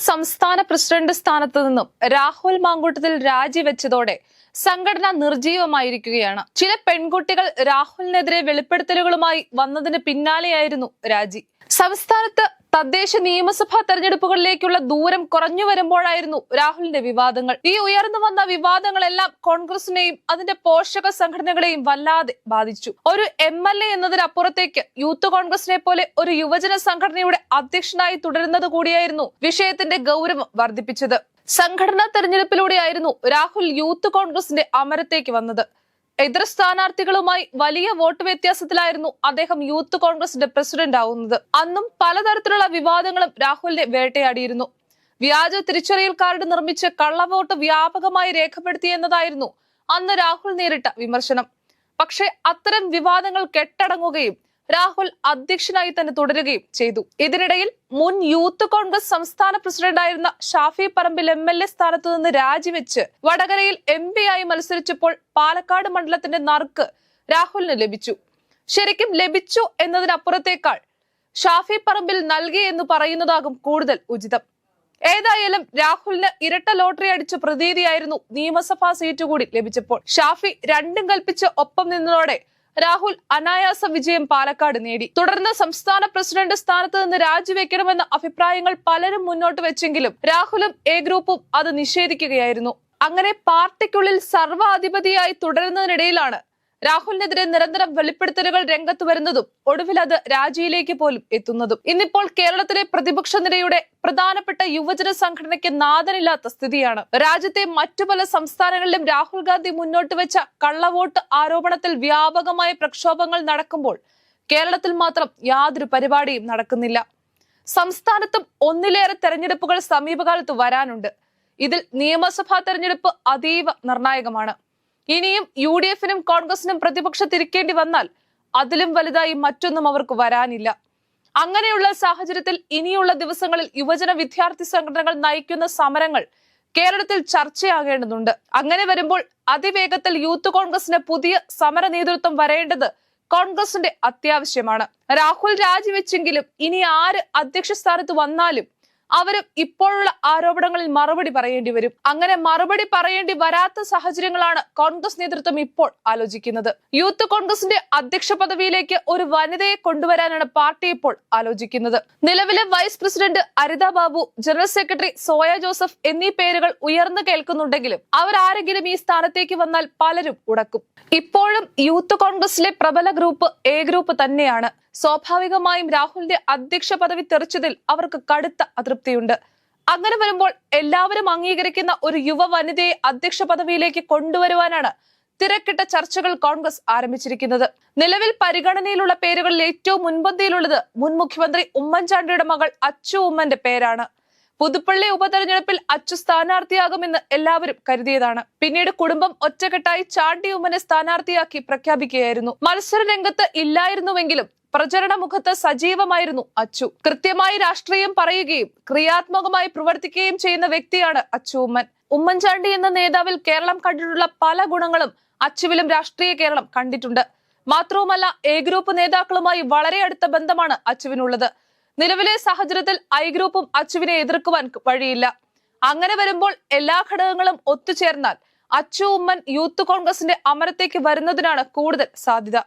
സംസ്ഥാന പ്രസിഡന്റ് സ്ഥാനത്ത് നിന്നും രാഹുൽ മാങ്കൂട്ടത്തിൽ രാജിവെച്ചതോടെ സംഘടന നിർജീവമായിരിക്കുകയാണ് ചില പെൺകുട്ടികൾ രാഹുലിനെതിരെ വെളിപ്പെടുത്തലുകളുമായി വന്നതിന് പിന്നാലെയായിരുന്നു രാജി. സംസ്ഥാനത്ത് തദ്ദേശ നിയമസഭാ തെരഞ്ഞെടുപ്പുകളിലേക്കുള്ള ദൂരം കുറഞ്ഞു വരുമ്പോഴായിരുന്നു രാഹുലിന്റെ വിവാദങ്ങൾ. ഈ ഉയർന്നു വന്ന വിവാദങ്ങളെല്ലാം കോൺഗ്രസിനെയും അതിന്റെ പോഷക സംഘടനകളെയും വല്ലാതെ ബാധിച്ചു. ഒരു എം എൽ എ എന്നതിനപ്പുറത്തേക്ക് യൂത്ത് കോൺഗ്രസിനെ പോലെ ഒരു യുവജന സംഘടനയുടെ അധ്യക്ഷനായി തുടരുന്നത് കൂടിയായിരുന്നു വിഷയത്തിന്റെ ഗൗരവം വർദ്ധിപ്പിച്ചത്. സംഘടനാ തെരഞ്ഞെടുപ്പിലൂടെയായിരുന്നു രാഹുൽ യൂത്ത് കോൺഗ്രസിന്റെ അമരത്തേക്ക് വന്നത്. എതിർ സ്ഥാനാർത്ഥികളുമായി വലിയ വോട്ട് വ്യത്യാസത്തിലായിരുന്നു അദ്ദേഹം യൂത്ത് കോൺഗ്രസിന്റെ പ്രസിഡന്റ് ആവുന്നത്. അന്നും പലതരത്തിലുള്ള വിവാദങ്ങളും രാഹുലിനെ വേട്ടയാടിയിരുന്നു. വ്യാജ തിരിച്ചറിയൽ കാർഡ് നിർമ്മിച്ച് കള്ളവോട്ട് വ്യാപകമായി രേഖപ്പെടുത്തി എന്നതായിരുന്നു അന്ന് രാഹുൽ നേരിട്ട വിമർശനം. പക്ഷേ അത്തരം വിവാദങ്ങൾ കെട്ടടങ്ങുകയും രാഹുൽ അധ്യക്ഷനായി തന്നെ തുടരുകയും ചെയ്തു. ഇതിനിടയിൽ മുൻ യൂത്ത് കോൺഗ്രസ് സംസ്ഥാന പ്രസിഡന്റായിരുന്ന Shafi Parambil M L A സ്ഥാനത്ത് നിന്ന് രാജിവെച്ച് വടകരയിൽ എം പി ആയി മത്സരിച്ചപ്പോൾ പാലക്കാട് മണ്ഡലത്തിന്റെ നറുക്ക് രാഹുലിന് ലഭിച്ചു. ശരിക്കും ലഭിച്ചു എന്നതിനപ്പുറത്തേക്കാൾ ഷാഫി പറമ്പിൽ നൽകി എന്ന് പറയുന്നതാകും കൂടുതൽ ഉചിതം. ഏതായാലും രാഹുലിന് ഇരട്ട ലോട്ടറി അടിച്ച പ്രതീതിയായിരുന്നു നിയമസഭാ സീറ്റ് കൂടി ലഭിച്ചപ്പോൾ. ഷാഫി രണ്ടും കൽപ്പിച്ച് ഒപ്പം നിന്നതോടെ രാഹുൽ അനായാസ വിജയം പാലക്കാട് നേടി. തുടർന്ന് സംസ്ഥാന പ്രസിഡന്റ് സ്ഥാനത്ത് നിന്ന് രാജിവെക്കണമെന്ന അഭിപ്രായങ്ങൾ പലരും മുന്നോട്ട് വെച്ചെങ്കിലും രാഹുലും എ ഗ്രൂപ്പും അത് നിഷേധിക്കുകയായിരുന്നു. അങ്ങനെ പാർട്ടിക്കുള്ളിൽ സർവാധിപതിയായി തുടരുന്നതിനിടയിലാണ് രാഹുലിനെതിരെ നിരന്തരം വെളിപ്പെടുത്തലുകൾ രംഗത്ത് വരുന്നതും ഒടുവിൽ അത് രാജിയിലേക്ക് പോലും എത്തുന്നതും. ഇന്നിപ്പോൾ കേരളത്തിലെ പ്രതിപക്ഷ നിരയുടെ പ്രധാനപ്പെട്ട യുവജന സംഘടനയ്ക്ക് നാഥനില്ലാത്ത സ്ഥിതിയാണ്. രാജ്യത്തെ മറ്റു പല സംസ്ഥാനങ്ങളിലും രാഹുൽ ഗാന്ധി മുന്നോട്ട് വെച്ച കള്ളവോട്ട് ആരോപണത്തിൽ വ്യാപകമായ പ്രക്ഷോഭങ്ങൾ നടക്കുമ്പോൾ കേരളത്തിൽ മാത്രം യാതൊരു പരിപാടിയും നടക്കുന്നില്ല. സംസ്ഥാനത്തും ഒന്നിലേറെ തെരഞ്ഞെടുപ്പുകൾ സമീപകാലത്ത് വരാനുണ്ട്. ഇതിൽ നിയമസഭാ തെരഞ്ഞെടുപ്പ് അതീവ നിർണായകമാണ്. ഇനിയും യു ഡി എഫിനും കോൺഗ്രസിനും പ്രതിപക്ഷത്തിരിക്കേണ്ടി വന്നാൽ അതിലും വലുതായി മറ്റൊന്നും അവർക്ക് വരാനില്ല. അങ്ങനെയുള്ള സാഹചര്യത്തിൽ ഇനിയുള്ള ദിവസങ്ങളിൽ യുവജന വിദ്യാർത്ഥി സംഘടനകൾ നയിക്കുന്ന സമരങ്ങൾ കേരളത്തിൽ ചർച്ചയാകേണ്ടതുണ്ട്. അങ്ങനെ വരുമ്പോൾ അതിവേഗത്തിൽ യൂത്ത് കോൺഗ്രസിന് പുതിയ സമര നേതൃത്വം വരേണ്ടത് കോൺഗ്രസിന്റെ അത്യാവശ്യമാണ്. രാഹുൽ രാജിവെച്ചെങ്കിലും ഇനി ആര് അധ്യക്ഷ സ്ഥാനത്ത് വന്നാലും അവരും ഇപ്പോഴുള്ള ആരോപണങ്ങളിൽ മറുപടി പറയേണ്ടി വരും. അങ്ങനെ മറുപടി പറയേണ്ടി വരാത്ത സാഹചര്യങ്ങളാണ് കോൺഗ്രസ് നേതൃത്വം ഇപ്പോൾ ആലോചിക്കുന്നത്. യൂത്ത് കോൺഗ്രസിന്റെ അധ്യക്ഷ പദവിയിലേക്ക് ഒരു വനിതയെ കൊണ്ടുവരാനാണ് പാർട്ടി ഇപ്പോൾ ആലോചിക്കുന്നത്. നിലവിലെ vice president Aritha Babu general secretary Soya Joseph എന്നീ പേരുകൾ ഉയർന്നു കേൾക്കുന്നുണ്ടെങ്കിലും അവരാരെങ്കിലും ഈ സ്ഥാനത്തേക്ക് വന്നാൽ പലരും ഉടക്കും. ഇപ്പോഴും യൂത്ത് കോൺഗ്രസിലെ പ്രബല ഗ്രൂപ്പ് എ ഗ്രൂപ്പ് തന്നെയാണ്. സ്വാഭാവികമായും രാഹുലിന്റെ അധ്യക്ഷ പദവി തെറിച്ചതിൽ അവർക്ക് കടുത്ത അതൃപ്തിയുണ്ട്. അങ്ങനെ വരുമ്പോൾ എല്ലാവരും അംഗീകരിക്കുന്ന ഒരു യുവ വനിതയെ അധ്യക്ഷ പദവിയിലേക്ക് കൊണ്ടുവരുവാനാണ് തിരക്കിട്ട ചർച്ചകൾ കോൺഗ്രസ് ആരംഭിച്ചിരിക്കുന്നത്. നിലവിൽ പരിഗണനയിലുള്ള പേരുകളിൽ ഏറ്റവും മുൻപന്തിയിലുള്ളത് മുൻ മുഖ്യമന്ത്രി ഉമ്മൻചാണ്ടിയുടെ മകൾ അച്ചു ഉമ്മന്റെ പേരാണ്. പുതുപ്പള്ളി ഉപതെരഞ്ഞെടുപ്പിൽ അച്ചു സ്ഥാനാർത്ഥിയാകുമെന്ന് എല്ലാവരും കരുതിയതാണ്. പിന്നീട് കുടുംബം ഒറ്റക്കെട്ടായി ചാണ്ടി ഉമ്മനെ സ്ഥാനാർത്ഥിയാക്കി പ്രഖ്യാപിക്കുകയായിരുന്നു. മത്സര രംഗത്ത് ഇല്ലായിരുന്നുവെങ്കിലും പ്രചരണ മുഖത്ത് സജീവമായിരുന്നു അച്ചു. കൃത്യമായി രാഷ്ട്രീയം പറയുകയും ക്രിയാത്മകമായി പ്രവർത്തിക്കുകയും ചെയ്യുന്ന വ്യക്തിയാണ് അച്ചു ഉമ്മൻ. ഉമ്മൻചാണ്ടി എന്ന നേതാവിൽ കേരളം കണ്ടിട്ടുള്ള പല ഗുണങ്ങളും അച്ചുവിലും രാഷ്ട്രീയ കേരളം കണ്ടിട്ടുണ്ട്. മാത്രവുമല്ല എ ഗ്രൂപ്പ് നേതാക്കളുമായി വളരെ അടുത്ത ബന്ധമാണ് അച്ചുവിനുള്ളത്. നിലവിലെ സാഹചര്യത്തിൽ ഐ ഗ്രൂപ്പും അച്ചുവിനെ എതിർക്കുവാൻ വഴിയില്ല. അങ്ങനെ വരുമ്പോൾ എല്ലാ ഘടകങ്ങളും ഒത്തുചേർന്നാൽ അച്ചു ഉമ്മൻ യൂത്ത് കോൺഗ്രസിന്റെ അമരത്തേക്ക് വരുന്നതിനാണ് കൂടുതൽ സാധ്യത.